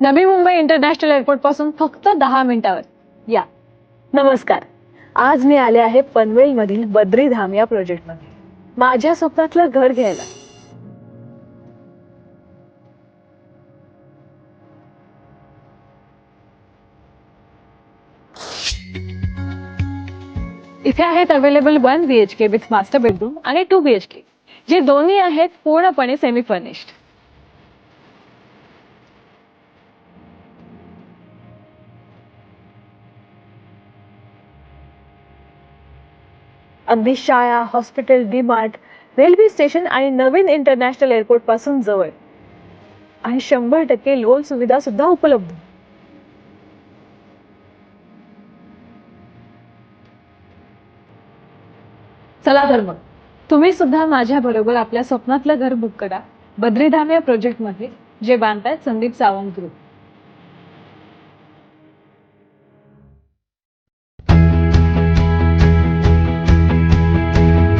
Navi Mumbai international एअरपोर्टपासून फक्त दहा मिनिटावर. या. नमस्कार. आज मी आले आहे पनवेल मधील बद्रीधाम या प्रोजेक्टमध्ये माझ्या स्वप्नातलं घर घ्यायला. इथे आहेत available one B H K with master bedroom आणि टू बी एच के जे दोन्ही आहेत पूर्णपणे सेमी फर्निश्ड अगदी शाळा hospital D Mart railway station आणि नवीन इंटरनॅशनल एअरपोर्टपासून जवळ. आणि शंभर टक्के लोन सुविधा सुद्धा उपलब्ध. चला तर मग तुम्ही सुद्धा माझ्या बरोबर आपल्या स्वप्नातलं घर बुक करा. बद्रीधाम या प्रोजेक्टमध्ये जे बांधतायत संदीप सावंत ग्रुप